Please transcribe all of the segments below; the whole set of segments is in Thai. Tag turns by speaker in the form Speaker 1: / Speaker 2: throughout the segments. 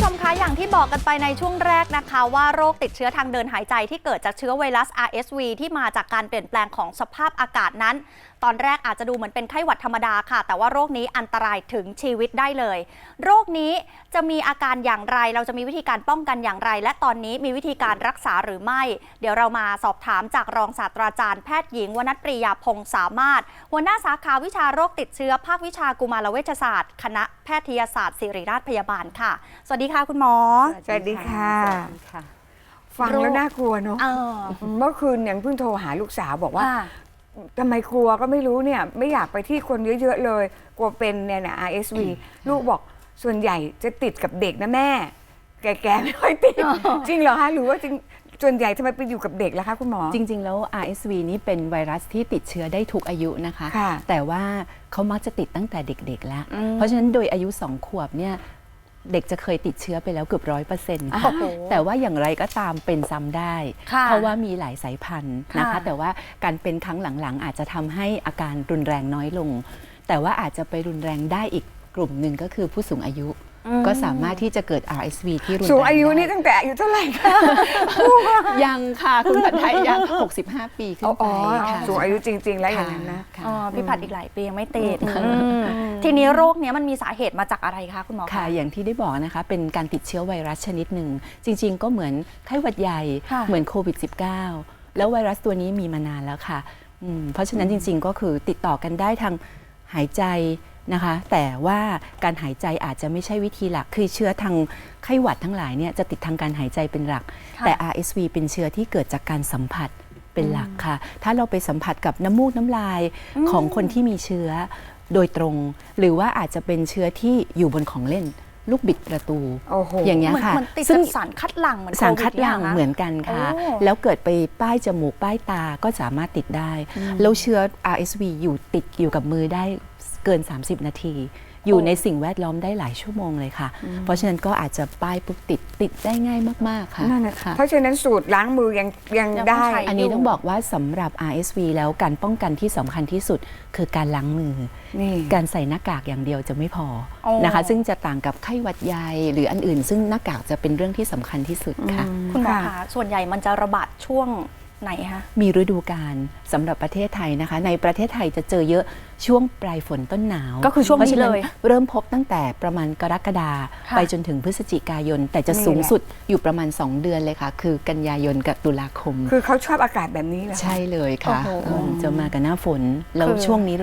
Speaker 1: ผู้ชมคะอย่างที่บอกกันไปในช่วงแรกนะคะ ว่าโรคติดเชื้อทางเดินหายใจที่เกิดจากเชื้อไวรัส RSV ที่มาจากการเปลี่ยนแปลงของสภาพอากาศนั้น ตอนแรกอาจจะดูเหมือนเป็นไข้หวัดธรรมดาค่ะ แต่ว่าโรคนี้อันตรายถึงชีวิตได้เลย โรคนี้จะมีอาการอย่างไร เราจะมีวิธีการป้องกันอย่างไร และตอนนี้มีวิธีการรักษาหรือไม่ เดี๋ยวเรามาสอบถามจากรองศาสตราจารย์แพทย์หญิงวนัทปริยาพงษ์สามารถ หัวหน้าสาขาวิชาโรคติดเชื้อภาควิชากุมารเวชศาสตร์ คณะแพทยศาสตร์ศิริราชพยาบาลค่ะ สวัสดีค่ะคุณหมอ
Speaker 2: สวัสดีค่ะ
Speaker 3: สวัสดีค่ะ
Speaker 2: ฟัง
Speaker 1: โรค
Speaker 2: แล้วน่ากลัวเนอะ
Speaker 1: เออ
Speaker 2: เมื่อคืนยังเพิ่งโทรหาลูกสาวบอกว่า
Speaker 1: ว่า
Speaker 2: ทำไมกลัวก็ไม่รู้เนี่ย ไม่อยากไปที่คนเยอะ ๆ เลย กลัวเป็นเนี่ยนะ RSV ลูกบอกส่วนใหญ่จะติดกับเด็กนะแม่ แก่ๆไม่ค่อยติด จริงเหรอคะหรือว่าจริงส่วนใหญ่ทำไมไปอยู่กับเด็กล่ะคะคุณหมอ
Speaker 3: จริง ๆ แล้ว RSV นี้เป็นไวรัสที่ติดเชื้อได้ทุกอายุนะคะ
Speaker 2: ค่ะ
Speaker 3: แต่ว่าเขามักจะติดตั้งแต่เด็ก ๆ แล้ว
Speaker 1: อืม
Speaker 3: เพราะฉะนั้นโดยอายุ 2 ขวบเนี่ย เด็กจะเคยติดเชื้อไปแล้วเกือบร้อยเปอร์เซ็นต์
Speaker 1: โอ้โห
Speaker 3: แต่ว่าอย่างไรก็ตามเป็นซ้ำได้
Speaker 1: ค่ะ
Speaker 3: เพราะว่ามีหลายสายพันธุ์นะคะ
Speaker 1: ค่ะ
Speaker 3: แต่ว่าการเป็นครั้งหลังๆ อาจจะทำให้อาการรุนแรงน้อยลง แต่ว่าอาจจะไปรุนแรงได้อีก กลุ่มหนึ่งก็คือผู้สูงอายุ ก็สามารถที่จะเกิด RSV ที่รุนแรง
Speaker 2: สูงอายุ
Speaker 3: ได้
Speaker 2: นี่ตั้งแต่อายุเท่าไหร่คะ
Speaker 3: ยังค่ะ คุณผัดไทยยัง 65 ปีขึ้น
Speaker 2: อ๋
Speaker 3: ไป
Speaker 2: อ
Speaker 3: ค่ะ
Speaker 2: สูงอายุจริง ๆ แล้วอย่างนั้นนะ
Speaker 3: ค่
Speaker 1: อ๋อพี่ผัดอีกหลายปียังไม่ติด
Speaker 3: อืม
Speaker 1: อืมทีนี้โรคเนี้ยมันมีสาเหตุมาจากอะไรคะคุณหมอ
Speaker 3: ค่ะอย่างที่ได้บอกนะคะ เป็นการติดเชื้อไวรัสชนิดหนึ่ง จริง ๆ ก็เหมือนไข้หวัดใหญ่
Speaker 1: ค่ะ
Speaker 3: เหมือนโควิด -19 แล้วไวรัสตัวนี้มีมานานแล้วค่ะอืมเพราะฉะนั้นจริง ๆ ก็คือติดต่อกันได้ทางหายใจ นะคะ แต่ว่าการหายใจอาจจะไม่ใช่วิธีหลัก คือเชื้อทางไข้หวัดทั้งหลายเนี่ยจะติดทางการหายใจเป็นหลัก
Speaker 1: ค่ะ
Speaker 3: แต่ RSV เป็นเชื้อที่เกิดจากการสัมผัสเป็นหลักค่ะ ถ้าเราไปสัมผัสกับน้ำมูกน้ำลายของคนที่มีเชื้อโดยตรง หรือว่าอาจจะเป็นเชื้อที่อยู่บนของเล่นลูกบิดประตู
Speaker 2: โอ้โห
Speaker 3: อย่างเงี้ย
Speaker 1: เหมือน
Speaker 3: ค่ะ
Speaker 1: เหมือนติด
Speaker 3: ซึ่
Speaker 1: จางกสารคัดหลั่งเหมือน
Speaker 3: สารคัดหลั่ง
Speaker 1: โควิ
Speaker 3: เหมือนกันค่ะ
Speaker 1: โอ้
Speaker 3: แล้วเกิดไปป้ายจมูกป้ายตาก็สามารถติดได้ แล้วเชื้อ RSV อยู่ติดอยู่กับมือได้เกิน 30 นาที อยู่ในสิ่งแวดล้อมได้หลายชั่วโมงเลยค่ะ เพราะฉะนั้นก็อาจจะป้ายปุ๊บติดติดได้ง่ายมาก ๆ ค่ะ
Speaker 2: นั่นนะ
Speaker 3: ค่ะ
Speaker 2: เพราะฉะนั้นสูตรล้างมือยังยัง
Speaker 1: ยัง
Speaker 2: ได้
Speaker 1: ต้องใช้
Speaker 3: อันนี้ต้องบอกว่าสำหรับ RSV แล้วการป้องกันที่สำคัญที่สุดคือการล้างมือ
Speaker 2: นี่
Speaker 3: การใส่หน้ากากอย่างเดียวจะไม่พอ
Speaker 1: โอ้
Speaker 3: นะคะ ซึ่งจะต่างกับไข้หวัดใหญ่หรืออันอื่น ซึ่งหน้ากากจะเป็นเรื่องที่สำคัญที่สุดค่ะ
Speaker 1: คุณหมอ
Speaker 2: ค่ะ
Speaker 1: คะส่วนใหญ่มันจะระบาดช่วง ไหนคะ
Speaker 3: มีฤดูกาลสำหรับประเทศไทยนะคะ ในประเทศไทยจะเจอเยอะช่วงปลายฝนต้นหนาว
Speaker 1: ก็คือช่วงนี้
Speaker 3: พราะฉะ
Speaker 1: เลย
Speaker 3: เริ่มพบตั้งแต่ประมาณกรกฎา
Speaker 1: ค่ะ
Speaker 3: ไปจนถึงพฤศจิกายน แต่จะ
Speaker 2: นี่
Speaker 3: สูง
Speaker 2: แหละ
Speaker 3: สุดอยู่ประมาณ 2 เดือนเลยค่ะ คือกันยายนกับตุลาคม
Speaker 2: คือเขาชอบอากาศแบบนี้เหรอคะ
Speaker 3: ใช่เลยค่ะ
Speaker 1: โอ้โห
Speaker 3: เออจะมากับหน้าฝนแล้ว
Speaker 1: คือ
Speaker 3: ช่วงนี้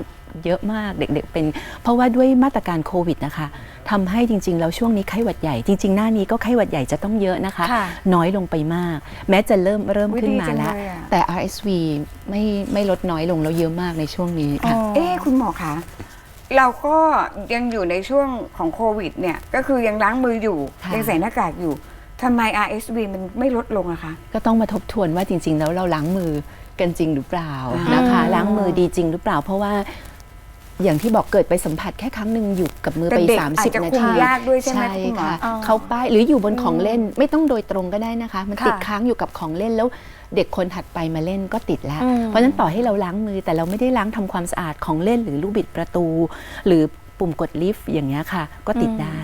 Speaker 3: เยอะมากเด็กๆเป็น เพราะว่าด้วยมาตรการโควิดนะคะทำให้จริงๆแล้วช่วงนี้ไข้หวัดใหญ่จริง ๆ หน้านี้ก็ไข้หวัดใหญ่จะต้องเยอะนะคะ
Speaker 1: ค่ะ
Speaker 3: น้อยลงไปมาก แม้จะเริ่มเริ่ม
Speaker 2: อุ๊ย
Speaker 3: ขึ้น
Speaker 2: ดี
Speaker 3: มา
Speaker 2: จัง
Speaker 3: แล้ว
Speaker 2: เลยอะ
Speaker 3: แต่ RSV ไม่ไม่ลดน้อยลงแล้วเยอะมากในช่วงนี้ค่ะ
Speaker 2: เอ๊ะคุณหมอคะเราก็ยังอยู่ในช่วงของโควิดเนี่ยก็คือยังล้างมืออยู่
Speaker 3: ค่ะ
Speaker 2: ยังใส่หน้ากากอยู่ทำไม RSV มันไม่ลดลงอะคะ
Speaker 3: ก็ต้องมาทบทวนว่าจริง ๆ แล้วเราล้างมือกันจริงหรือเปล่า
Speaker 2: อ่าน
Speaker 3: นะคะ ล้างมือดีจริงหรือเปล่า เพราะว่า อย่างที่บอกเกิดไปสัมผัสแค่ครั้งหนึ่งอยู่กับมือ
Speaker 2: แต่
Speaker 3: ไป
Speaker 2: เด็กอาจจะ
Speaker 3: 30 นา
Speaker 2: คุม
Speaker 3: ที
Speaker 2: ยากด้วยใช่ไหมคุณหมอ
Speaker 3: ค่ะ
Speaker 1: อ๋อ
Speaker 3: เขาป้ายหรืออยู่บนของเล่นไม่ต้องโดยตรงก็ได้นะคะ มันติด
Speaker 1: ค่ะ
Speaker 3: ค้างอยู่กับของเล่นแล้วเด็กคนถัดไปมาเล่นก็ติดแล้ว
Speaker 1: อืม
Speaker 3: เพราะฉะนั้นต่อให้เราล้างมือแต่เราไม่ได้ล้างทำความสะอาดของเล่นหรือลูกบิดประตู หรือปุ่มกดลิฟต์อย่างเงี้ยค่ะ ก็ติดได้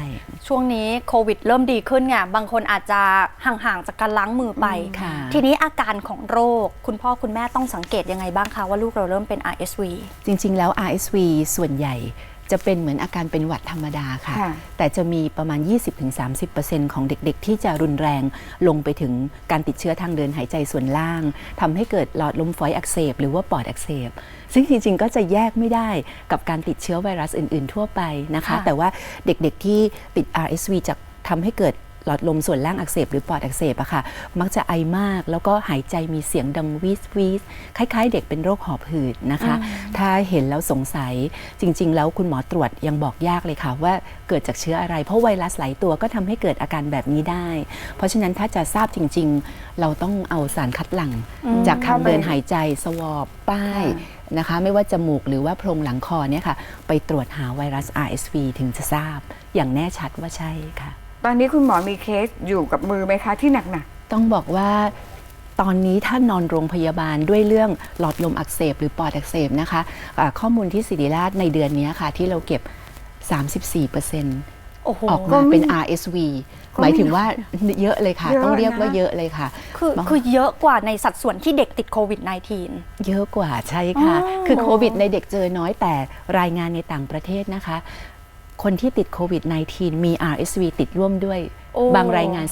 Speaker 1: ช่วงนี้โควิดเริ่มดีขึ้นไงบางคนอาจจะห่างๆจากการล้างมือไป
Speaker 3: ค่ะ
Speaker 1: ทีนี้อาการของโรคคุณพ่อคุณแม่ต้องสังเกตยังไงบ้างคะว่าลูกเราเริ่มเป็น RSV
Speaker 3: จริง ๆ แล้ว RSV ส่วนใหญ่ จะเป็นเหมือนอาการเป็นหวัดธรรมดาค่ะ
Speaker 2: ค่ะ
Speaker 3: แต่จะมีประมาณ 20-30%ของเด็กๆ ที่จะรุนแรงลงไปถึงการติดเชื้อทางเดินหายใจส่วนล่างทำให้เกิดหลอดลมฝอยอักเสบ หรือว่าปอดอักเสบ ซึ่งจริงๆ ก็จะแยกไม่ได้กับการติดเชื้อไวรัสอื่นๆ ทั่วไปนะคะ
Speaker 1: ค่ะ
Speaker 3: แต่ว่าเด็กๆที่ติด RSV จะทำให้เกิด หลอดลมส่วนล่างอักเสบหรือปอดอักเสบอะค่ะ มักจะไอมากแล้วก็หายใจมีเสียงดังวีสวีสคล้าย ๆ เด็กเป็นโรคหอบหืดนะคะ ถ้าเห็นแล้วสงสัยจริง ๆ แล้วคุณหมอตรวจยังบอกยากเลยค่ะ ว่าเกิดจากเชื้ออะไร เพราะไวรัสหลายตัวก็ทำให้เกิดอาการแบบนี้ได้ เพราะฉะนั้นถ้าจะทราบจริง ๆ เราต้องเอาสารคัดหลั่ง จากทางเดินหายใจสวอปป้ายนะคะไม่ว่าจมูกหรือว่าโพรงหลังคอเนี่ยค่ะ ไปตรวจหาไวรัส RSV ถึงจะทราบ อย่างแน่ชัดว่าใช่ค่ะ
Speaker 2: ตอนนี้คุณหมอมีเคสอยู่กับมือไหมคะที่หนัก
Speaker 3: ต้องบอกว่าตอนนี้ถ้านอนโรงพยาบาลด้วยเรื่องหลอดลมอักเสบหรือปอดอักเสบนะคะะข้อมูลที่ศิริราชในเดือนนี้ค่ะ ที่เราเก็บ 34%ก
Speaker 1: โอ้โห
Speaker 3: ออกมาเป็น RSV
Speaker 2: ก็
Speaker 3: หมายถึงว่าเยอะเลยค่ะ
Speaker 2: เยอะ
Speaker 3: ต้องเรียกว่า
Speaker 2: นะ
Speaker 3: เยอะเลยค่ะ
Speaker 1: คือ
Speaker 3: บอก
Speaker 1: คือเยอะกว่าในสัดส่วนที่เด็กติดโควิด -19
Speaker 3: เยอะกว่าใช่ค่ะ
Speaker 1: อ๋อ
Speaker 3: คือโควิดในเด็กเจอน้อยแต่รายงานในต่างประเทศนะคะ คนที่ติดโควิด -19 มี RSV ติดร่วมด้วย
Speaker 1: โอ้
Speaker 3: บางรายงาน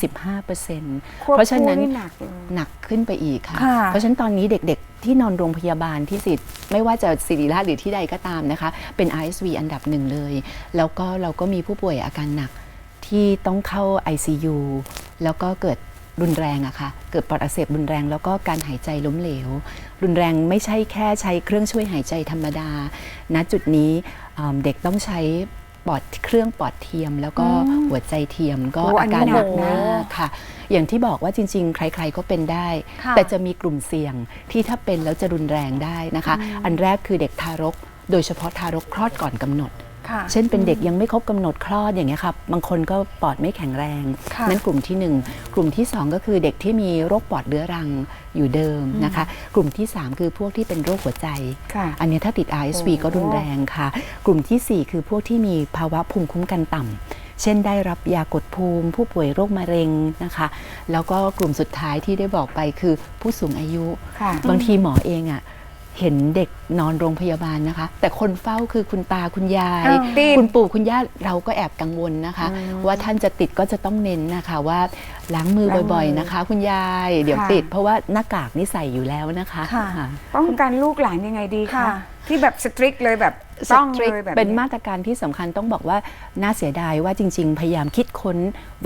Speaker 3: 15%
Speaker 2: ควบ
Speaker 3: เพราะฉะนั้น
Speaker 2: คู่หนักเลย
Speaker 3: หนักขึ้นไปอีกค่ะ
Speaker 1: ค่ะ
Speaker 3: เพราะฉะนั้นตอนนี้เด็กๆ ที่นอนโรงพยาบาลที่สิทธิ์ไม่ว่าจะศิริราชหรือที่ใดก็ตามนะคะ เป็น RSV อันดับหนึ่งเลย แล้วก็เราก็มีผู้ป่วยอาการหนักที่ต้องเข้า ICU แล้วก็เกิดรุนแรงอะค่ะ เกิดปอดอักเสบรุนแรงแล้วก็การหายใจล้มเหลว รุนแรงไม่ใช่แค่ใช้เครื่องช่วยหายใจธรรมดา ณ จุดนี้อืมเด็กต้องใช้ ปอดเครื่องปอดเทียม แล้วก็หัวใจเทียมก็
Speaker 2: โอ้อั
Speaker 3: อาน
Speaker 2: นี้
Speaker 3: การหนัก
Speaker 2: หนักนะ
Speaker 3: มากค่ะ อย่างที่บอกว่าจริง ๆ ใคร ๆก็เป็นได้
Speaker 1: ค่ะ
Speaker 3: แต่จะมีกลุ่มเสี่ยงที่ถ้าเป็นแล้วจะรุนแรงได้นะคะ อันแรกคือเด็กทารก โดยเฉพาะทารกคลอดก่อนกำหนด
Speaker 1: ค่ะ
Speaker 3: เช่นเป็นเด็กยังไม่ครบกำหนดคลอดอย่างเงี้ยครับบางคนก็ปอดไม่แข็งแรง
Speaker 1: ค่ะ
Speaker 3: นั่นกลุ่มที่ 1 กลุ่มที่ 2 ก็คือเด็กที่มีโรคปอดเรื้อรังอยู่เดิมนะคะ กลุ่มที่ 3 คือพวกที่เป็นโรคหัวใจ
Speaker 2: ค่ะ
Speaker 3: อันเนี้ยถ้าติด RSV
Speaker 2: โอ้
Speaker 3: ก็รุนแรงค่ะ กลุ่มทีสี่ 4 คือพวกที่มีภาวะภูมิคุ้มกันต่ำเช่นได้รับยากดภูมิ ผู้ป่วยโรคมะเร็งนะคะ แล้วก็กลุ่มสุดท้ายที่ได้บอกไปคือผู้สูงอายุ
Speaker 2: ค่ะ
Speaker 3: บางทีหมอเองอะ่ะ เห็นเด็กนอนโรงพยาบาลนะคะ แต่คนเฝ้าคือคุณตาคุณยาย
Speaker 1: อ้าว
Speaker 2: ติด
Speaker 3: คุณปู่คุณย่าเราก็แอบกังวลนะคะ ว่าท่านจะติดก็จะต้องเน้นนะคะว่าล้างมือ
Speaker 2: ล้างมือ
Speaker 3: บ่อยๆนะคะ คุณยายเดี๋ยว
Speaker 2: ค่ะ
Speaker 3: ติด เพราะว่าหน้ากากนี่ใส่อยู่แล้วนะคะ
Speaker 1: ค่ะ
Speaker 3: ค่ะ
Speaker 2: ป้องกันลูกหลานยังไงดีคะ
Speaker 1: ค่ะ
Speaker 2: ที่แบบสตริกเลยแบบ ต้องเลย
Speaker 3: strict
Speaker 2: แบบ
Speaker 3: เป็น
Speaker 2: นี้
Speaker 3: มาตรการที่สำคัญต้องบอกว่าน่าเสียดายว่าจริง ๆ พยายามคิดค้น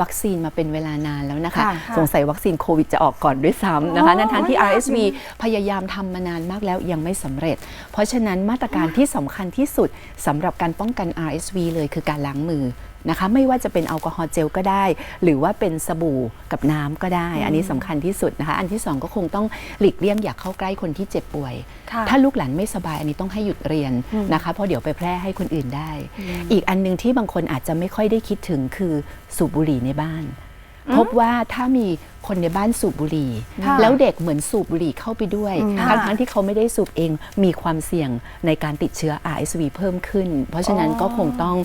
Speaker 3: วัคซีนมาเป็นเวลานานแล้วนะคะ
Speaker 2: ค่ะ
Speaker 3: สงสัยวัคซีนโควิดจะออกก่อนด้วยซ้ำนะคะ
Speaker 2: อ๋อ
Speaker 3: นั้นทั้งที่
Speaker 2: ยาก
Speaker 3: RSV
Speaker 2: นี่
Speaker 3: พยายามทำมานานมากแล้วยังไม่สำเร็จ เพราะฉะนั้นมาตรการที่สำคัญที่สุดสำหรับการป้องกัน RSV เลยคือการล้างมือ นะคะไม่ว่าจะเป็นแอลกอฮอล์เจลก็ได้ หรือว่าเป็นสบู่กับน้ำก็ได้ อันนี้สำคัญที่สุดนะคะ อันที่สองก็คงต้องหลีกเลี่ยงอย่าเข้าใกล้คนที่เจ็บป่วย
Speaker 1: ค่ะ
Speaker 3: ถ้าลูกหลานไม่สบายอันนี้ต้องให้หยุดเรียนนะคะเพราะเดี๋ยวไปแพร่ให้คนอื่นได้ อีกอันหนึงที่บางคนอาจจะไม่ค่อยได้คิดถึงคือสูบบุหรี่ในบ้าน พบว่าถ้ามี คนในบ้านสูบบุหรี่
Speaker 1: ค่ะ
Speaker 3: แล้วเด็กเหมือนสูบบุหรี่เข้าไปด้วย
Speaker 1: ค่ะ
Speaker 3: ทั้งทั้งๆที่เขาไม่ได้สูบเองมีความเสี่ยงในการติดเชื้อ RSV เพิ่มขึ้น เพราะฉะนั้นก็คงต้อง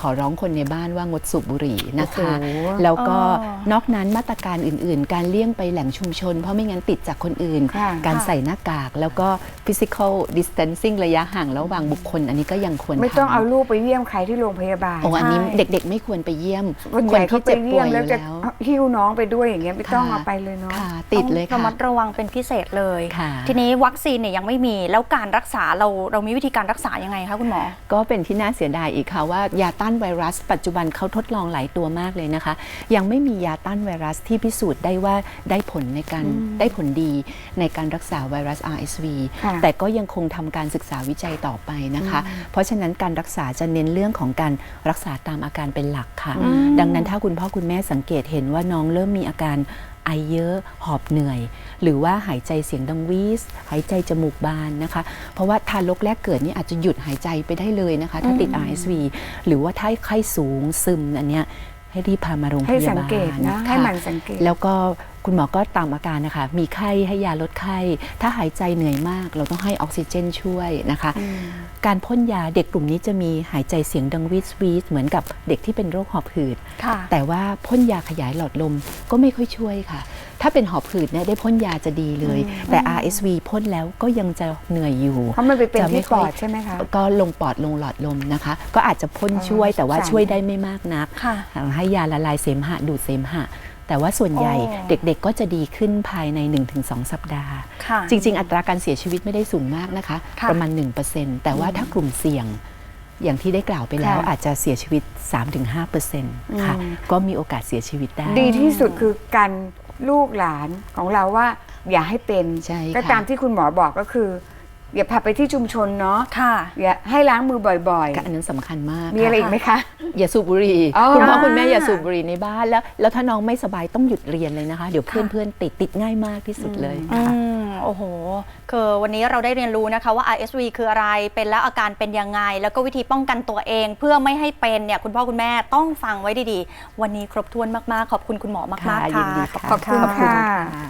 Speaker 3: ขอร้องคนในบ้านว่างดสูบบุหรี่นะคะ
Speaker 2: โอ้โห
Speaker 3: แล้วก็
Speaker 1: อ๋อน
Speaker 3: อกนั้นมาตรการอื่น ๆ การเลี่ยงไปแหล่งชุมชน เพราะไม่งั้นติดจากคนอื่น
Speaker 2: ค่ะ
Speaker 3: การ
Speaker 1: ค่ะ
Speaker 3: ใส่หน้ากากแล้วก็ physical distancing ระยะห่างระหว่างบุคคล อันนี้ก็ยังควร
Speaker 2: ไม่ต้อง
Speaker 3: ทำ
Speaker 2: เอาลูกไปเยี่ยมใครที่โรงพยาบาล
Speaker 3: โอ้อันนี้
Speaker 1: ใช่
Speaker 3: เด็กๆ ไม่ควรไปเยี่ยม
Speaker 2: ส่วน
Speaker 3: ค
Speaker 2: ให
Speaker 3: น
Speaker 2: ญ่เขา
Speaker 3: ที่
Speaker 2: ไป
Speaker 3: เจ็บป่
Speaker 2: เยี่ย
Speaker 3: วย
Speaker 2: ม
Speaker 3: อ
Speaker 2: แล้ว
Speaker 3: ยู่
Speaker 2: จะ
Speaker 3: แล้ว
Speaker 2: หิ้วน้องไปด้วยอย่างเงี้ยไม่ต้อง
Speaker 3: ค่ะ
Speaker 2: เอาไปเลยเนาะ
Speaker 3: ค่ะติดเลย
Speaker 1: ต้องระ
Speaker 3: ค่ะ
Speaker 1: มัดระวังเป็นพิเศษเลย
Speaker 3: ค่ะ
Speaker 1: ทีนี้วัคซีนเนี่ยยังไม่มี แล้วการรักษาเราเรามีวิธีการรักษายังไงคะคุณหมอ
Speaker 3: ก็เป็นที่น่าเสียดายอีกค่ะว่ายาต้านไวรัส ปัจจุบันเขาทดลองหลายตัวมากเลยนะคะ ยังไม่มียาต้านไวรัสที่พิสูจน์ได้ว่าได้ผลในการได้ผลดีในการรักษาไวรัส RSV
Speaker 2: ค่ะ
Speaker 3: แต่ก็ยังคงทำการศึกษาวิจัยต่อไปนะคะ เพราะฉะนั้นการรักษาจะเน้นเรื่องของการรักษาตามอาการเป็นหลักค่ะ ดังนั้นถ้าคุณพ่อคุณแม่สังเกตเห็นว่าน้องเริ่มมีอาการไอเยอะหอบเหนื่อย หรือว่าหายใจเสียงดังวีสหายใจจมูกบานนะคะ เพราะว่าทารกแรกเกิดนี่อาจจะหยุดหายใจไปได้เลยนะคะ ถ้าติด RSV หรือว่าถ้าไข้สูงซึมอันเนี้ย ให้รีบพามาโรงพ
Speaker 2: ให้
Speaker 3: ยา
Speaker 2: สัง
Speaker 3: บาล
Speaker 2: เกตนะให้
Speaker 3: ค่
Speaker 2: มันสังเกต
Speaker 3: แล้วก็คุณหมอก็ตามอาการนะคะ มีไข้ให้ยาลดไข้ ถ้าหายใจเหนื่อยมาก เราต้องให้ออกซิเจนช่วยนะคะ การพ่นยาเด็กกลุ่มนี้จะมีหายใจเสียงดังวีสวีสเหมือนกับเด็กที่เป็นโรคหอบหืด
Speaker 1: ค่ะ
Speaker 3: แต่ว่าพ่นยาขยายหลอดลมก็ไม่ค่อยช่วยค่ะ ถ้าเป็นหอบหืดเนี่ยได้พ่นยาจะดีเลย แต่ RSV พ่นแล้วก็ยังจะเหนื่อยอยู่
Speaker 2: เพราะมันไปเป็น
Speaker 3: จะ
Speaker 2: ที่
Speaker 3: ค่ย
Speaker 2: ปอดใช่ไหมคะ
Speaker 3: ก็ลงปอดลงหลอดลมนะคะ ก็อาจจะพ่น
Speaker 2: อ๋อ
Speaker 3: ช่วยแต่ว่า
Speaker 2: สงสาร
Speaker 3: ช่วยได้ไม่มากนัก
Speaker 1: ค่ะ
Speaker 3: ให้ยาละลายเสมหะดูดเสมหะแต่ว่าส่วนใหญ่
Speaker 1: โอ้
Speaker 3: เด็กๆ ก็จะดีขึ้นภายใน 1-2 สัปดาห์
Speaker 1: ค่ะ
Speaker 3: จริง ๆ อัตราการเสียชีวิตไม่ได้สูงมากนะคะ
Speaker 1: ค่ะ
Speaker 3: ประมาณ 1%แต่ว่าถ้ากลุ่มเสี่ยงอย่างที่ได้กล่าวไปแล้ว
Speaker 2: ค่ะ
Speaker 3: อาจจะเสียชีวิต 3-5%ค่ะ
Speaker 2: อืม
Speaker 3: ก็มีโอกาสเสียชีวิตได้
Speaker 2: ดีที่สุดคือกัน ลูกหลานของเราว่าอย่าให้เป็น
Speaker 3: ใช่ค่ะ
Speaker 2: ก็ตามที่คุณหมอบอกก็คือ อย่าพาไปที่ชุมชนเนาะ
Speaker 1: ค่ะ
Speaker 2: อย่าให้ล้างมือบ่อย
Speaker 3: ก็อันนั้นสำคัญมาก
Speaker 2: ๆ มีอะไร
Speaker 3: ค่
Speaker 2: อีกไหมคะ
Speaker 3: อย่าสูบบุหรี่
Speaker 2: อ๋อ
Speaker 3: คุณพ่อคุณแม่อย่าสูบบุหรี่ในบ้านแล้ว แล้วถ้าน้องไม่สบายต้องหยุดเรียนเลยนะคะ เดี๋ยวเพื่อนเพื่อนๆติดติดง่ายมากที่สุดเลย
Speaker 1: อื
Speaker 3: ค่ะ
Speaker 1: ม โอ้โห คือวันนี้เราได้เรียนรู้นะคะว่า RSV คืออะไร เป็นแล้วอาการเป็นยังไง แล้วก็วิธีป้องกันตัวเอง เพื่อไม่ให้เป็นเนี่ยคุณพ่อคุณแม่ต้องฟังไว้ดีๆ วันนี้ครบถ้วนมากๆ ขอบคุณคุณหมอมากๆ
Speaker 3: ค่ะ ยิ
Speaker 1: ค่ะ
Speaker 3: นดีค่ะ
Speaker 2: ขอบคุณ
Speaker 3: ขอบคุณ
Speaker 2: ค่ะ
Speaker 3: ค่ะ